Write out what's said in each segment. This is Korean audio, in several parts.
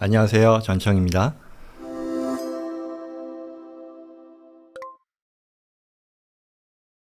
안녕하세요. 전청입니다.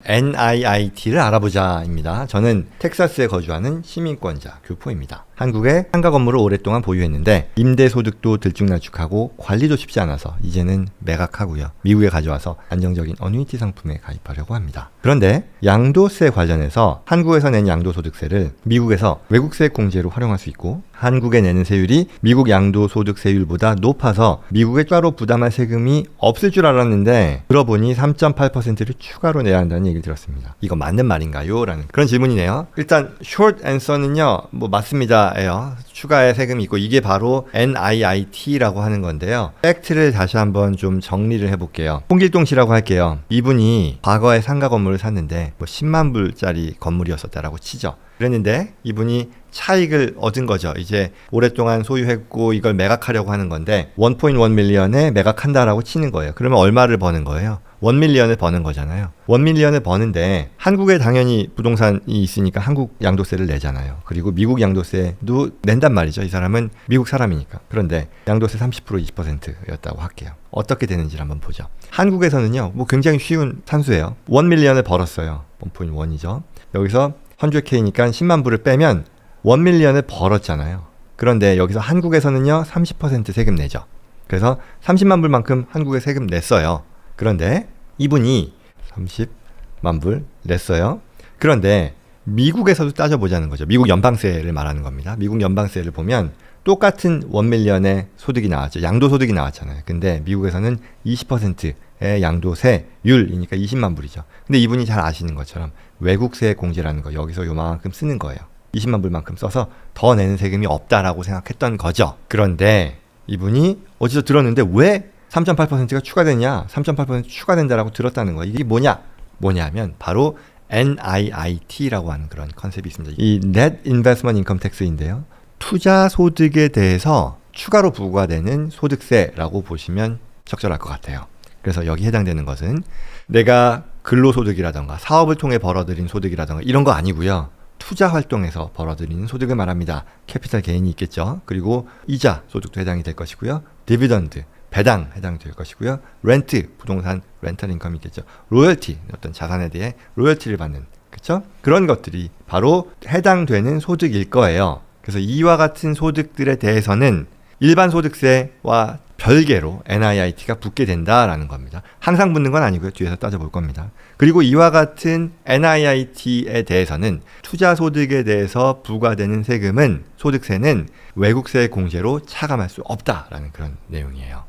NIIT를 알아보자입니다. 저는 텍사스에 거주하는 시민권자 교포입니다. 한국에 상가 건물을 오랫동안 보유했는데 임대 소득도 들쭉날쭉하고 관리도 쉽지 않아서 이제는 매각하고요. 미국에 가져와서 안정적인 어뉴이티 상품에 가입하려고 합니다. 그런데 양도세 관련해서 한국에서 낸 양도소득세를 미국에서 외국세 공제로 활용할 수 있고 한국에 내는 세율이 미국 양도소득세율보다 높아서 미국에 따로 부담할 세금이 없을 줄 알았는데 들어보니 3.8%를 추가로 내야 한다는 얘기를 들었습니다. 이거 맞는 말인가요? 라는 그런 질문이네요. 일단 short answer는요. 뭐 맞습니다 예요. 추가의 세금이 있고 이게 바로 NIIT라고 하는 건데요. 팩트를 다시 한번 좀 정리를 해볼게요. 홍길동 씨라고 할게요. 이분이 과거에 상가 건물을 샀는데 뭐 10만 불짜리 건물이었었다라고 치죠. 그랬는데 이분이 차익을 얻은 거죠. 이제 오랫동안 소유했고 이걸 매각하려고 하는 건데 1.1 밀리언에 매각한다라고 치는 거예요. 그러면 얼마를 버는 거예요? 1 밀리언을 버는 거잖아요. 1 밀리언을 버는데 한국에 당연히 부동산이 있으니까 한국 양도세를 내잖아요. 그리고 미국 양도세도 낸단 말이죠. 이 사람은 미국 사람이니까. 그런데 양도세 30% 20%였다고 할게요. 어떻게 되는지 한번 보죠. 한국에서는요. 뭐 굉장히 쉬운 산수예요. 1 밀리언을 벌었어요. 1.1이죠. 여기서 100K니까 10만 불을 빼면 1 밀리언을 벌었잖아요. 그런데 여기서 한국에서는요, 30% 세금 내죠. 그래서 30만 불만큼 한국에 세금 냈어요. 그런데 이분이 30만 불 냈어요. 그런데 미국에서도 따져보자는 거죠. 미국 연방세를 말하는 겁니다. 미국 연방세를 보면 똑같은 1 밀리언의 소득이 나왔죠. 양도소득이 나왔잖아요. 근데 미국에서는 20%의 양도세율이니까 20만 불이죠. 근데 이분이 잘 아시는 것처럼 외국세 공제라는 거 여기서 요만큼 쓰는 거예요. 20만 불만큼 써서 더 내는 세금이 없다라고 생각했던 거죠. 그런데 이분이 어디서 들었는데 왜 3.8%가 추가되냐? 3.8% 추가된다라고 들었다는 거예요. 이게 뭐냐? 뭐냐면 바로 NIIT라고 하는 그런 컨셉이 있습니다. 이 Net Investment Income Tax인데요. 투자 소득에 대해서 추가로 부과되는 소득세라고 보시면 적절할 것 같아요. 그래서 여기 해당되는 것은 내가 근로소득이라던가 사업을 통해 벌어들인 소득이라던가 이런 거 아니고요. 투자 활동에서 벌어들이는 소득을 말합니다. 캐피탈 개인이 있겠죠. 그리고 이자 소득도 해당이 될 것이고요. 디비던드 배당 해당될 것이고요. 렌트 부동산 렌탈 인컴이 있겠죠. 로열티 어떤 자산에 대해 로열티를 받는 그렇죠? 그런 것들이 바로 해당되는 소득일 거예요. 그래서 이와 같은 소득들에 대해서는 일반 소득세와 별개로 NIIT가 붙게 된다라는 겁니다. 항상 붙는 건 아니고요. 뒤에서 따져볼 겁니다. 그리고 이와 같은 NIIT에 대해서는 투자 소득에 대해서 부과되는 세금은 소득세는 외국세 공제로 차감할 수 없다라는 그런 내용이에요.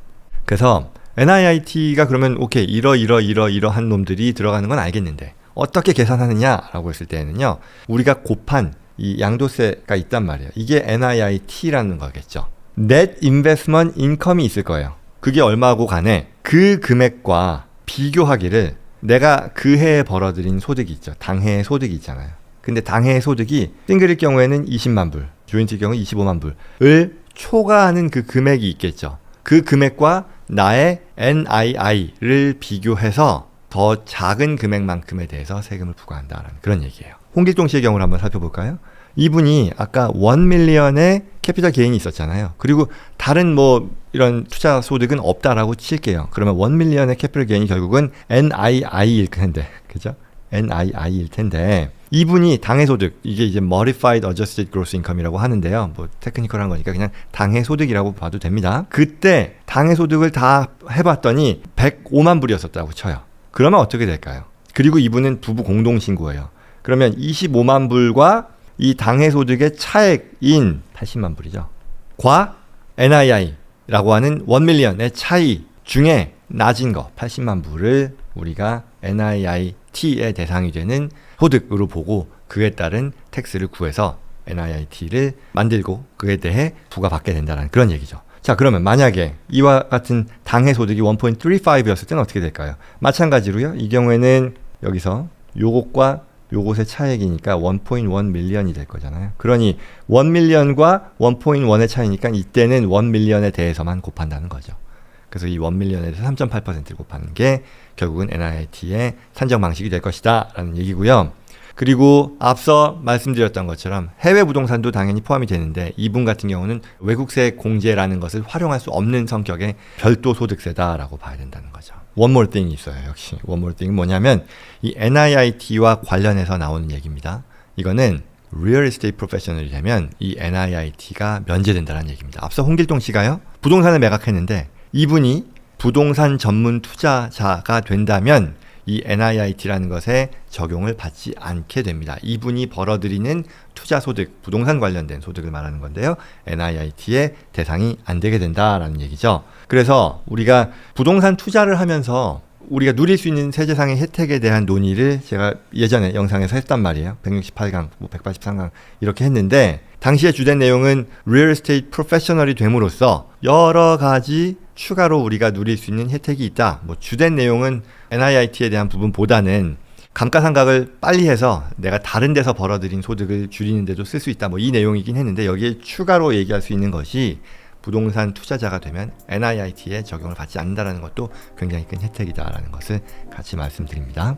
그래서 NIIT가 그러면 오케이 이러 이러 이러 이러한 놈들이 들어가는 건 알겠는데 어떻게 계산하느냐라고 했을 때는요. 우리가 곱한 이 양도세가 있단 말이에요. 이게 NIIT라는 거겠죠. Net Investment Income이 있을 거예요. 그게 얼마고 간에 그 금액과 비교하기를 내가 그 해에 벌어들인 소득이 있죠. 당해의 소득이 있잖아요. 근데 당해의 소득이 싱글일 경우에는 20만 불, 조인트일 경우 25만 불을 초과하는 그 금액이 있겠죠. 그 금액과 나의 NII를 비교해서 더 작은 금액만큼에 대해서 세금을 부과한다라는 그런 얘기예요. 홍길동 씨의 경우를 한번 살펴볼까요? 이분이 아까 원 밀리언의 캐피탈 게인이 있었잖아요. 그리고 다른 뭐 이런 투자 소득은 없다라고 칠게요. 그러면 원 밀리언의 캐피탈 게인이 결국은 NII일 텐데, 그죠? NII일 텐데 이분이 당해 소득 이게 이제 Modified Adjusted Gross Income이라고 하는데요. 뭐 테크니컬한 거니까 그냥 당해 소득이라고 봐도 됩니다. 그때 당해 소득을 다 해봤더니 105만 불이었었다고 쳐요. 그러면 어떻게 될까요? 그리고 이분은 부부 공동 신고예요. 그러면 25만 불과 이 당해 소득의 차액인 80만 불이죠. 과 NII라고 하는 1 밀리언의 차이 중에 낮은 거 80만 불을 우리가 NIIT의 대상이 되는 소득으로 보고 그에 따른 텍스를 구해서 NIIT를 만들고 그에 대해 부과받게 된다는 그런 얘기죠. 자, 그러면 만약에 이와 같은 당해 소득이 1.35였을 때는 어떻게 될까요? 마찬가지로요. 이 경우에는 여기서 요것과 요것의 차액이니까 1.1 밀리언이 될 거잖아요. 그러니 1 밀리언과 1.1의 차이니까 이때는 1 밀리언에 대해서만 곱한다는 거죠. 그래서 이1 밀리언에 대해서 3.8%를 곱하는 게 결국은 NIT의 산정 방식이 될 것이다 라는 얘기고요. 그리고 앞서 말씀드렸던 것처럼 해외 부동산도 당연히 포함이 되는데 이분 같은 경우는 외국세 공제라는 것을 활용할 수 없는 성격의 별도 소득세다라고 봐야 된다는 거죠. 원몰 띵이 있어요. 역시 원몰 띵은 뭐냐면 이 NIIT와 관련해서 나오는 얘기입니다. 이거는 리얼 에스테이트 프로페셔널이 되면 이 NIIT가 면제된다는 얘기입니다. 앞서 홍길동 씨가요. 부동산을 매각했는데 이분이 부동산 전문 투자자가 된다면 이 NIIT라는 것에 적용을 받지 않게 됩니다. 이분이 벌어들이는 투자 소득, 부동산 관련된 소득을 말하는 건데요. NIIT의 대상이 안 되게 된다라는 얘기죠. 그래서 우리가 부동산 투자를 하면서 우리가 누릴 수 있는 세제상의 혜택에 대한 논의를 제가 예전에 영상에서 했단 말이에요. 168강, 뭐 183강 이렇게 했는데 당시의 주된 내용은 리얼 에스테이트 프로페셔널이 됨으로써 여러 가지 추가로 우리가 누릴 수 있는 혜택이 있다. 뭐 주된 내용은 NIIT에 대한 부분보다는 감가상각을 빨리 해서 내가 다른 데서 벌어들인 소득을 줄이는데도 쓸 수 있다. 뭐 이 내용이긴 했는데 여기에 추가로 얘기할 수 있는 것이 부동산 투자자가 되면 NIIT에 적용을 받지 않는다는 것도 굉장히 큰 혜택이다라는 것을 같이 말씀드립니다.